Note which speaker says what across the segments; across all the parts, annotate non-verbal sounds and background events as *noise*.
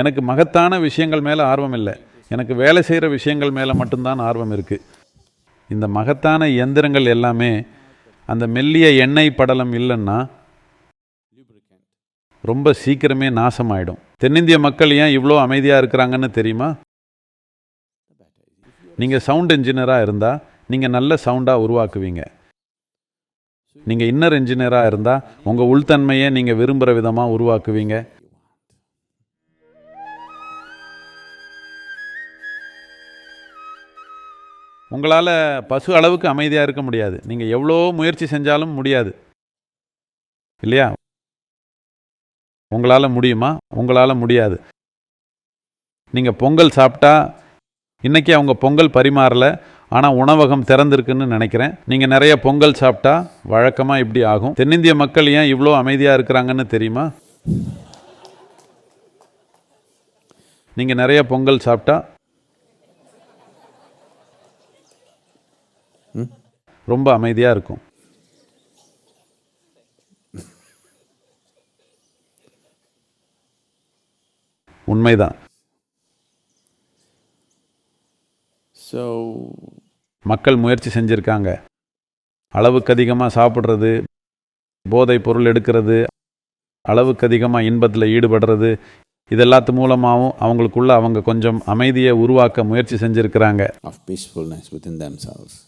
Speaker 1: எனக்கு மகத்தான விஷயங்கள் மேலே ஆர்வம் இல்லை. எனக்கு வேலை செய்கிற விஷயங்கள் மேலே மட்டும்தான் ஆர்வம் இருக்குது இந்த மகத்தான இயந்திரங்கள் எல்லாமே அந்த மெல்லிய எண்ணெய் படலம் இல்லைன்னா ரொம்ப சீக்கிரமே நாசமாயிடும். தென்னிந்திய மக்கள் ஏன் இவ்வளோ அமைதியாக இருக்கிறாங்கன்னு தெரியுமா? நீங்கள் சவுண்ட் இன்ஜினியராக இருந்தால் நீங்கள் நல்ல சவுண்டாக உருவாக்குவீங்க. நீங்கள் இன்னர் இன்ஜினியராக இருந்தால் உங்கள் உள்தன்மையை நீங்கள் விரும்புகிற விதமாக உருவாக்குவீங்க. உங்களால் பசு அளவுக்கு அமைதியாக இருக்க முடியாது. நீங்கள் எவ்வளோ முயற்சி செஞ்சாலும் முடியாது. இல்லையா? உங்களால் முடியுமா? உங்களால் முடியாது. நீங்கள் பொங்கல் சாப்பிட்டா இன்றைக்கி அவங்க பொங்கல் பரிமாறல ஆனால் உணவகம் திறந்திருக்குன்னு நினைக்கிறேன். நீங்கள் நிறைய பொங்கல் சாப்பிட்டா வழக்கமாக இப்படி ஆகும். தென்னிந்திய மக்கள் ஏன் இவ்வளோ அமைதியாக இருக்கிறாங்கன்னு தெரியுமா? நீங்கள் நிறைய பொங்கல் சாப்பிட்டா ரொம்ப அமைதியாக இருக்கும். உண்மைதான்.
Speaker 2: So,
Speaker 1: மக்கள் முயற்சி செஞ்சுருக்காங்க. அளவுக்கு அதிகமாக சாப்பிட்றது போதைப் பொருள் எடுக்கிறது அளவுக்கு அதிகமாக இன்பத்தில் ஈடுபடுறது இது எல்லாத்து மூலமாகவும் அவங்களுக்குள்ள அவங்க கொஞ்சம் அமைதியை உருவாக்க முயற்சி செஞ்சுருக்கிறாங்க.
Speaker 2: Of peacefulness within themselves.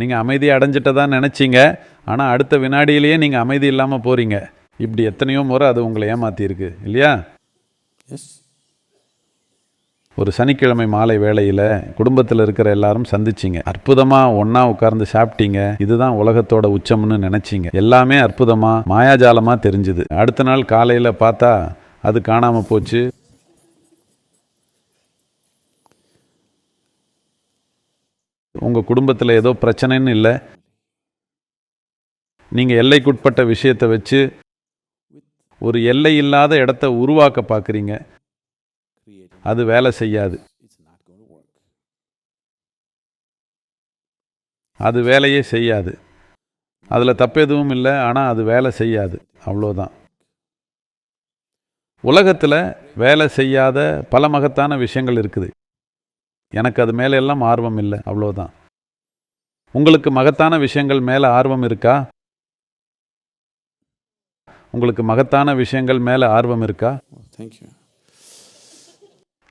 Speaker 1: நீங்கள் அமைதியை அடைஞ்சிட்டதா நினச்சிங்க. ஆனால் அடுத்த வினாடியிலேயே நீங்கள் அமைதி இல்லாமல் போகிறீங்க இப்படி எத்தனையோ முறை அது உங்களை ஏமாத்தியிருக்கு. இல்லையா?
Speaker 2: Yes?
Speaker 1: ஒரு சனிக்கிழமை மாலை வேளையில் குடும்பத்தில் இருக்கிற எல்லாரும் சந்திச்சிங்க. அற்புதமாக ஒன்றா உட்கார்ந்து சாப்பிட்டீங்க. இதுதான் உலகத்தோட உச்சம்னு நினச்சிங்க. எல்லாமே அற்புதமாக மாயாஜாலமாக தெரிஞ்சுது. அடுத்த நாள் காலையில் பார்த்தா அது காணாமல் போச்சு. உங்கள் குடும்பத்தில் ஏதோ பிரச்சனைன்னு இல்லை. நீங்கள் எல்லைக்குட்பட்ட விஷயத்தை வச்சு ஒரு எல்லை இல்லாத இடத்த உருவாக்க பார்க்குறீங்க அது வேலை செய்யாது. அது வேலையே செய்யாது. அதில் தப்பு எதுவும் இல்லை ஆனால் அது வேலை செய்யாது. அவ்வளோதான். உலகத்தில் வேலை செய்யாத பல மகத்தான விஷயங்கள் இருக்குது. எனக்கு அது மேலே எல்லாம் ஆர்வம் இல்லை அவ்வளோதான் உங்களுக்கு மகத்தான விஷயங்கள் மேலே ஆர்வம் இருக்கா? உங்களுக்கு மகத்தான விஷயங்கள் மேலே ஆர்வம் இருக்கா?
Speaker 2: You.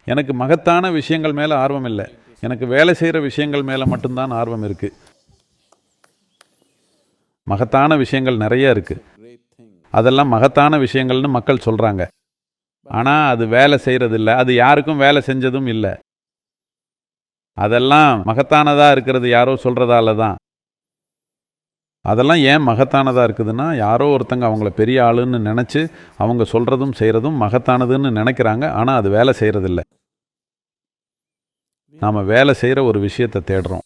Speaker 1: எனக்கு மகத்தான விஷயங்கள் மேலே ஆர்வம் இல்லை. எனக்கு வேலை செய்கிற விஷயங்கள் மேலே மட்டும்தான் ஆர்வம் இருக்குது மகத்தான விஷயங்கள் நிறைய இருக்குது. அதெல்லாம் மகத்தான விஷயங்கள்னு மக்கள் சொல்கிறாங்க ஆனால் அது வேலை செய்கிறதில்ல அது யாருக்கும் வேலை செஞ்சதும் இல்லை. அதெல்லாம் மகத்தானதாக இருக்கிறது யாரோ சொல்கிறதால தான் அதெல்லாம் ஏன் மகத்தானதாக இருக்குதுன்னா யாரோ ஒருத்தங்க அவங்கள பெரிய ஆளுன்னு நினச்சி அவங்க சொல்கிறதும் செய்கிறதும் மகத்தானதுன்னு நினைக்கிறாங்க ஆனால் அது வேலை செய்கிறதில்ல நாம் வேலை செய்கிற ஒரு விஷயத்தை தேடுறோம்.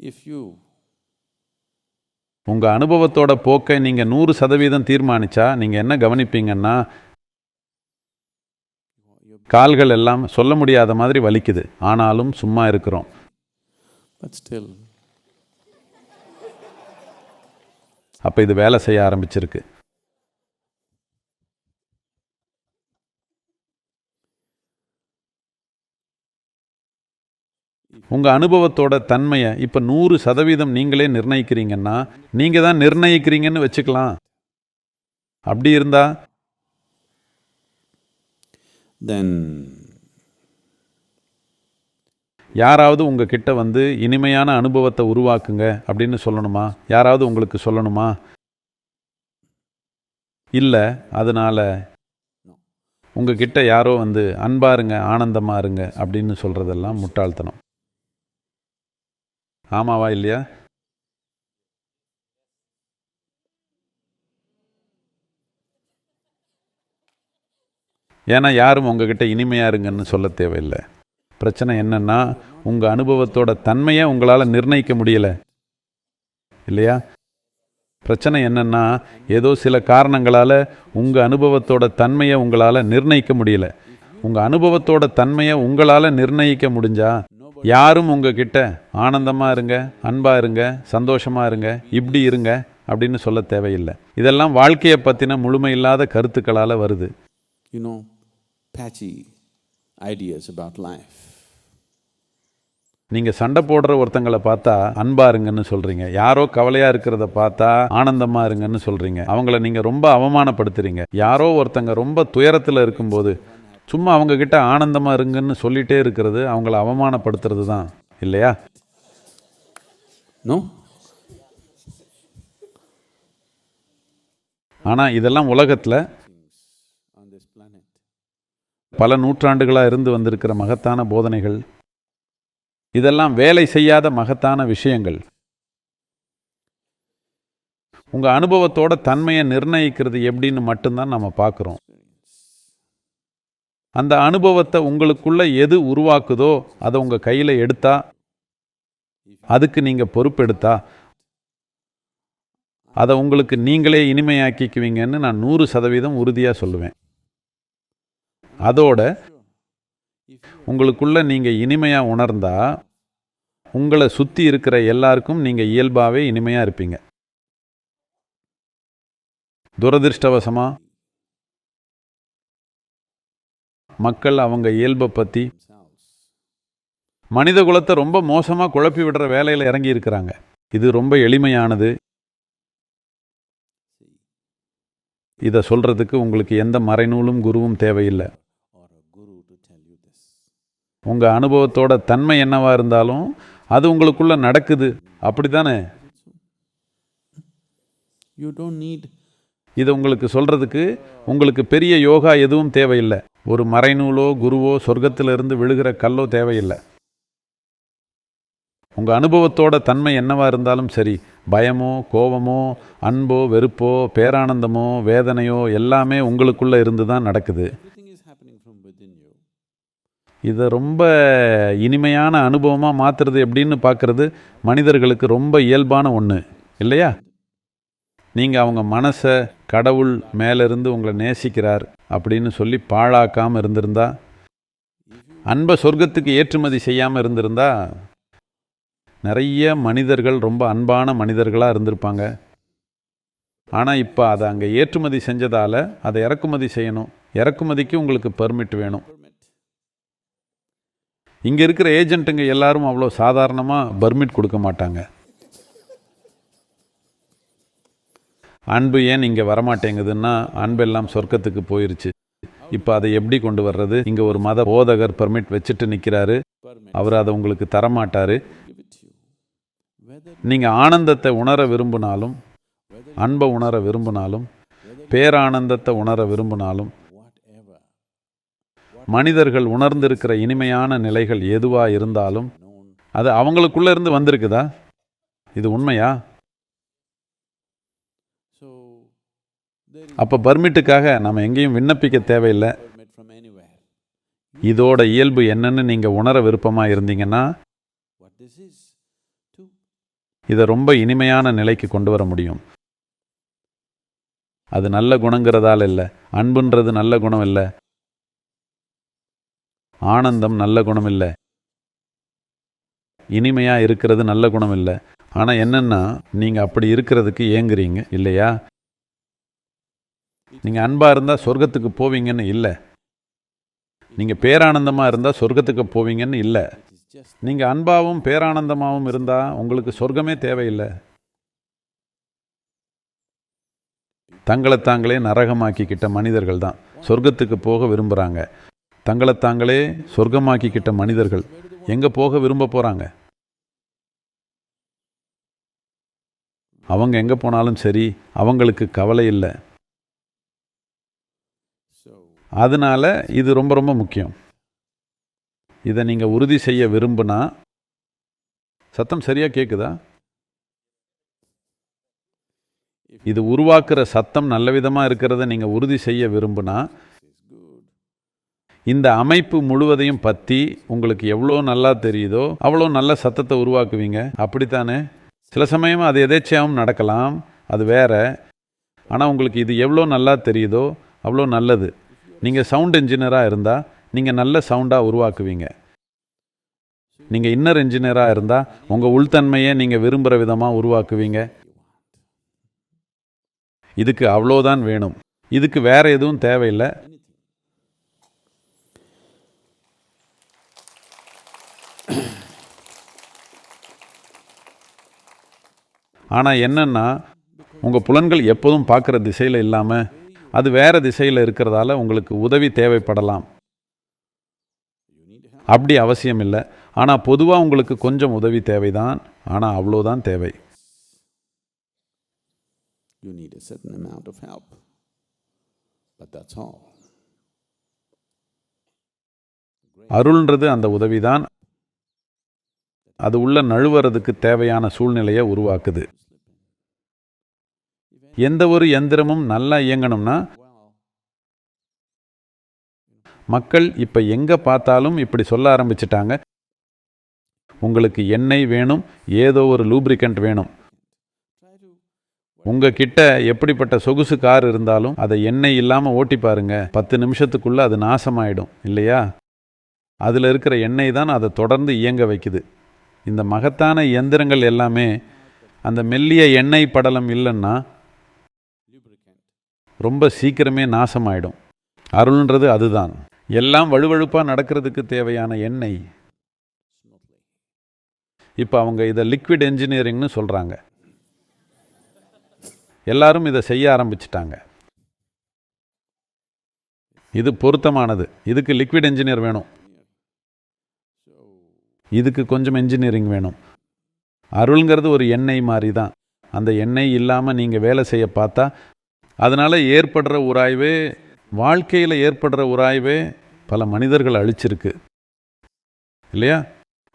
Speaker 2: If you
Speaker 1: உங்கள் அனுபவத்தோட போக்கை நீங்கள் நூறு சதவீதம் தீர்மானிச்சா நீங்கள் என்ன கவனிப்பீங்கன்னா கால்கள் எல்லாம் சொல்ல முடியாத மாதிரி வலிக்குது. ஆனாலும் சும்மா இருக்கிறோம். அப்போ இது வேலை செய்ய ஆரம்பிச்சிருக்கு. உங்கள் அனுபவத்தோட தன்மையை இப்போ நூறு சதவீதம் நீங்களே நிர்ணயிக்கிறீங்கன்னா நீங்கள் தான் நிர்ணயிக்கிறீங்கன்னு வச்சுக்கலாம். அப்படி இருந்தா
Speaker 2: then
Speaker 1: யாராவது உங்ககிட்ட வந்து இனிமையான அனுபவத்தை உருவாக்குங்க அப்படின்னு சொல்லணுமா? யாராவது உங்களுக்கு சொல்லணுமா? இல்லை அதனால உங்ககிட்ட யாரோ வந்து அன்பா இருங்க ஆனந்தமா இருங்க அப்படின்னு சொல்றதெல்லாம் முட்டாள்தனம். ஆமாவா இல்லையா? ஏன்னா யாரும் உங்ககிட்ட இனிமையாக இருங்கன்னு சொல்ல தேவையில்லை. பிரச்சனை என்னென்னா உங்கள் அனுபவத்தோட தன்மையை உங்களால் நிர்ணயிக்க முடியல. இல்லையா? பிரச்சனை என்னென்னா ஏதோ சில காரணங்களால் உங்கள் அனுபவத்தோட தன்மையை உங்களால் நிர்ணயிக்க முடியல. உங்கள் அனுபவத்தோட தன்மையை உங்களால் நிர்ணயிக்க முடிஞ்சா யாரும் உங்ககிட்ட ஆனந்தமாக இருங்க அன்பாக இருங்க சந்தோஷமாக இருங்க இப்படி இருங்க அப்படின்னு சொல்ல தேவையில்லை. இதெல்லாம் வாழ்க்கையை பற்றின முழுமையில்லாத கருத்துக்களால் வருது.
Speaker 2: இன்னும் patchy ideas about life.
Speaker 1: நீங்கள் சண்டை போடுற ஒருத்தங்களை பார்த்தா அன்பா இருங்கன்னு சொல்கிறீங்க யாரோ கவலையாக இருக்கிறத பார்த்தா ஆனந்தமாக இருங்கன்னு சொல்கிறீங்க அவங்கள நீங்கள் ரொம்ப அவமானப்படுத்துறீங்க யாரோ ஒருத்தங்க ரொம்ப துயரத்தில் இருக்கும்போது சும்மா அவங்க கிட்ட ஆனந்தமாக இருங்கன்னு சொல்லிட்டே இருக்கிறது அவங்கள அவமானப்படுத்துறது தான் இல்லையா
Speaker 2: No?
Speaker 1: ஆனால் இதெல்லாம் உலகத்தில். பல நூற்றாண்டுகளாக இருந்து வந்திருக்கிற மகத்தான போதனைகள். இதெல்லாம் வேலை செய்யாத மகத்தான விஷயங்கள். உங்கள் அனுபவத்தோட தன்மையை நிர்ணயிக்கிறது எப்படின்னு மட்டும்தான் நம்ம பார்க்குறோம். அந்த அனுபவத்தை உங்களுக்குள்ள எது உருவாக்குதோ அதை உங்கள் கையில் எடுத்தா அதுக்கு நீங்கள் பொறுப்பெடுத்தா அதை உங்களுக்கு நீங்களே இனிமையாக்கிக்குவீங்கன்னு நான் நூறு சதவீதம் உறுதியாக சொல்லுவேன். அதோட உங்களுக்குள்ள நீங்கள் இனிமையாக உணர்ந்தா உங்களை சுற்றி இருக்கிற எல்லாருக்கும் நீங்கள் இயல்பாகவே இனிமையாக இருப்பீங்க. துரதிருஷ்டவசமாக மக்கள் அவங்க இயல்பை பற்றி மனித குலத்தை ரொம்ப மோசமாக குழப்பி விடுற வேலையில் இறங்கி இருக்கிறாங்க. இது ரொம்ப எளிமையானது. இதை சொல்கிறதுக்கு உங்களுக்கு எந்த மறைநூலும் குருவும் தேவையில்லை. உங்கள் அனுபவத்தோட தன்மை என்னவா இருந்தாலும் அது உங்களுக்குள்ள நடக்குது. அப்படிதானே
Speaker 2: You don't need
Speaker 1: இதை உங்களுக்கு சொல்றதுக்கு உங்களுக்கு பெரிய யோகா எதுவும் தேவையில்லை. ஒரு மறைநூலோ குருவோ சொர்க்கத்திலிருந்து விழுகிற கல்லோ தேவையில்லை. உங்கள் அனுபவத்தோட தன்மை என்னவா இருந்தாலும் சரி பயமோ கோபமோ அன்போ வெறுப்போ பேரானந்தமோ வேதனையோ எல்லாமே உங்களுக்குள்ள இருந்து தான் நடக்குது. இதை ரொம்ப இனிமையான அனுபவமாக மாற்றுறது எப்படின்னு பார்க்குறது மனிதர்களுக்கு ரொம்ப இயல்பான ஒன்று இல்லையா? நீங்கள் அவங்க மனசை கடவுள் மேலேருந்து உங்களை நேசிக்கிறார் அப்படின்னு சொல்லி பாழாக்காமல் இருந்திருந்தா அன்பை சொர்க்கத்துக்கு ஏற்றுமதி செய்யாமல் இருந்திருந்தா நிறைய மனிதர்கள் ரொம்ப அன்பான மனிதர்களாக இருந்திருப்பாங்க. ஆனால் இப்போ அதை அங்கே ஏற்றுமதி செஞ்சதால் அதை இறக்குமதி செய்யணும். இறக்குமதிக்கு உங்களுக்கு பெர்மிட் வேணும். இங்கே இருக்கிற ஏஜென்ட்டுங்க எல்லாரும் அவ்வளோ சாதாரணமாக பர்மிட் கொடுக்க மாட்டாங்க. அன்பு ஏன் இங்கே வரமாட்டேங்குதுன்னா அன்பெல்லாம் சொர்க்கத்துக்கு போயிருச்சு. இப்போ அதை எப்படி கொண்டு வர்றது? இங்கே ஒரு மத போதகர் பர்மிட் வச்சுட்டு நிற்கிறாரு அவர் அதை உங்களுக்கு தரமாட்டார். நீங்கள் ஆனந்தத்தை உணர விரும்பினாலும் அன்பை உணர விரும்பினாலும் பேரானந்தத்தை உணர விரும்பினாலும் மனிதர்கள் உணர்ந்திருக்கிற இனிமையான நிலைகள் எதுவாக இருந்தாலும் அது அவங்களுக்குள்ள இருந்து வந்திருக்குதா? இது உண்மையா? அப்போ பர்மிட்டுக்காக நம்ம எங்கேயும் விண்ணப்பிக்க தேவையில்லை. இதோட இயல்பு என்னன்னு நீங்கள் உணர விருப்பமாக இருந்தீங்கன்னா இதை ரொம்ப இனிமையான நிலைக்கு கொண்டு வர முடியும். அது நல்ல குணங்கிறதால இல்லை. அன்புன்றது நல்ல குணம் இல்லை. ஆனந்தம் நல்ல குணம் இல்லை இனிமையாக இருக்கிறது நல்ல குணம் இல்லை ஆனால் என்னன்னா நீங்கள் அப்படி இருக்கிறதுக்கு ஏங்குறீங்க இல்லையா? நீங்கள் அன்பாக இருந்தால் சொர்க்கத்துக்கு போவீங்கன்னு இல்லை. நீங்கள் பேரானந்தமாக இருந்தால் சொர்க்கத்துக்கு போவீங்கன்னு இல்லை. நீங்கள் அன்பாவும் பேரானந்தமாகவும் இருந்தால் உங்களுக்கு சொர்க்கமே தேவையில்லை. தங்களை தாங்களே நரகமாக்கிக்கிட்ட மனிதர்கள் தான். சொர்க்கத்துக்கு போக விரும்புகிறாங்க தங்களை தாங்களே சொர்க்கமாக்கிக்கிட்ட மனிதர்கள். எங்கே போக விரும்ப போகிறாங்க அவங்க எங்கே போனாலும் சரி அவங்களுக்கு கவலை இல்லை.
Speaker 2: அதனால்
Speaker 1: அதனால இது ரொம்ப ரொம்ப முக்கியம். இதை நீங்கள் உறுதி செய்ய விரும்புனா சத்தம் சரியாக கேட்குதா இது உருவாக்குற சத்தம் நல்ல விதமாக இருக்கிறத நீங்கள் உறுதி செய்ய விரும்புனா. இந்த அமைப்பு முழுவதையும் பற்றி உங்களுக்கு எவ்வளோ நல்லா தெரியுதோ அவ்வளோ நல்ல சத்தத்தை உருவாக்குவீங்க. அப்படித்தானே? சில சமயம் அது எதேச்சையாகவும் நடக்கலாம் அது வேற. ஆனால் உங்களுக்கு இது எவ்வளோ நல்லா தெரியுதோ அவ்வளோ நல்லது. நீங்கள் சவுண்ட் இன்ஜினியராக இருந்தால் நீங்கள் நல்ல சவுண்டாக உருவாக்குவீங்க. நீங்கள் இன்னர் இன்ஜினியராக இருந்தால் உங்கள் உள்தன்மையை நீங்கள் விரும்புகிற விதமாக உருவாக்குவீங்க. இதுக்கு அவ்வளோதான் வேணும். இதுக்கு வேறு எதுவும் தேவையில்லை. *clears throat* ஆனால் என்னன்னா உங்கள் புலன்கள் எப்போதும் பார்க்குற திசையில் இல்லாமல் அது வேற திசையில் இருக்கிறதால உங்களுக்கு உதவி தேவைப்படலாம். அப்படி அவசியம் இல்லை ஆனால் பொதுவாக உங்களுக்கு கொஞ்சம் உதவி தேவைதான் ஆனால் அவ்வளோதான் தேவை
Speaker 2: You need a certain amount of help. But that's all.
Speaker 1: அருள்ன்றது அந்த உதவிதான் அது உள்ள நழுவுறதுக்கு தேவையான சூழ்நிலையை உருவாக்குது. எந்த ஒரு எந்திரமும் நல்லா இயங்கணும்னா மக்கள் இப்போ எங்கே பார்த்தாலும் இப்படி சொல்ல ஆரம்பிச்சிட்டாங்க. உங்களுக்கு எண்ணெய் வேணும் ஏதோ ஒரு லூப்ரிகண்ட் வேணும். உங்ககிட்ட எப்படிப்பட்ட சொகுசு கார் இருந்தாலும் அதை எண்ணெய் இல்லாமல் ஓட்டி பாருங்க. பத்து நிமிஷத்துக்குள்ளே அது நாசமாயிடும் இல்லையா? அதில் இருக்கிற எண்ணெய் தான் அதை தொடர்ந்து இயங்க வைக்குது. இந்த மகத்தான இயந்திரங்கள் எல்லாமே அந்த மெல்லிய எண்ணெய் படலம் இல்லைன்னா ரொம்ப சீக்கிரமே நாசமாயிடும். அருள்ன்றது அதுதான். எல்லாம் வழுவழுப்பாக நடக்கிறதுக்கு தேவையான எண்ணெய். இப்போ அவங்க இதை லிக்விட் என்ஜினியரிங்னு சொல்கிறாங்க எல்லாரும் இதை செய்ய ஆரம்பிச்சிட்டாங்க. இது பொருத்தமானது. இதுக்கு லிக்விட் என்ஜினியர் வேணும். இதுக்கு கொஞ்சம் என்ஜினியரிங் வேணும். அருள்ங்கிறது ஒரு எண்ணெய் மாதிரி தான் அந்த எண்ணெய் இல்லாமல் நீங்கள் வேலை செய்ய பார்த்தா அதனால் ஏற்படுற உராய்வே வாழ்க்கையில் ஏற்படுற உராய்வே பல மனிதர்கள் அழிச்சிருக்கு. இல்லையா?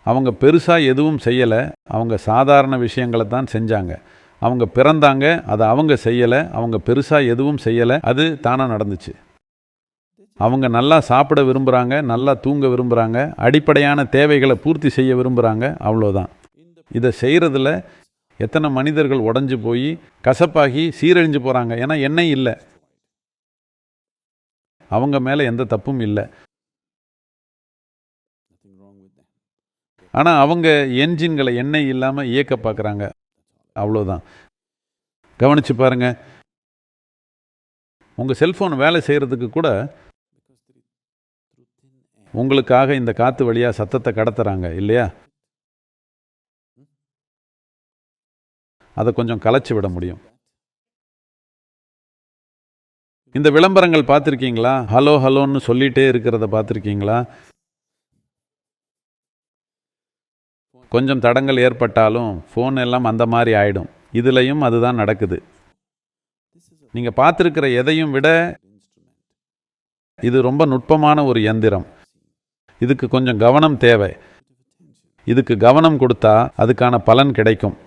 Speaker 1: அவங்க பெருசாக எதுவும் செய்யலை. அவங்க சாதாரண விஷயங்களை தான் செஞ்சாங்க. அவங்க பிறந்தாங்க அதை அவங்க செய்யலை. அவங்க பெருசாக எதுவும் செய்யலை. அது தானாக நடந்துச்சு. அவங்க நல்லா சாப்பிட விரும்புகிறாங்க நல்லா தூங்க விரும்புகிறாங்க அடிப்படையான தேவைகளை பூர்த்தி செய்ய விரும்புகிறாங்க அவ்வளோதான் இதை செய்கிறதுல எத்தனை மனிதர்கள் உடஞ்சி போய் கசப்பாகி சீரழிஞ்சு போகிறாங்க ஏன்னா எண்ணெய் இல்லை. அவங்க மேலே எந்த தப்பும் இல்லை. ஆனால் அவங்க என்ஜின்களை எண்ணெய் இல்லாமல் இயக்க பார்க்குறாங்க அவ்வளோதான் கவனிச்சு பாருங்க. உங்கள் செல்ஃபோன் வேலை செய்கிறதுக்கு கூட உங்களுக்காக இந்த காற்று வழியாக சத்தத்தை கடத்துறாங்க இல்லையா? அதை கொஞ்சம் கலைச்சி விட முடியும். இந்த விளம்பரங்கள் பார்த்துருக்கீங்களா? ஹலோ ஹலோன்னு சொல்லிகிட்டே இருக்கிறத பார்த்துருக்கீங்களா? கொஞ்சம் தடங்கள் ஏற்பட்டாலும் ஃபோன் எல்லாம் அந்த மாதிரி ஆயிடும். இதுலையும் அதுதான் நடக்குது. நீங்கள் பார்த்துருக்கிற எதையும் விட இது ரொம்ப நுட்பமான ஒரு எந்திரம் இதுக்கு கொஞ்சம் கவனம் தேவை. இதுக்கு கவனம் கொடுத்தா அதுக்கான பலன் கிடைக்கும்.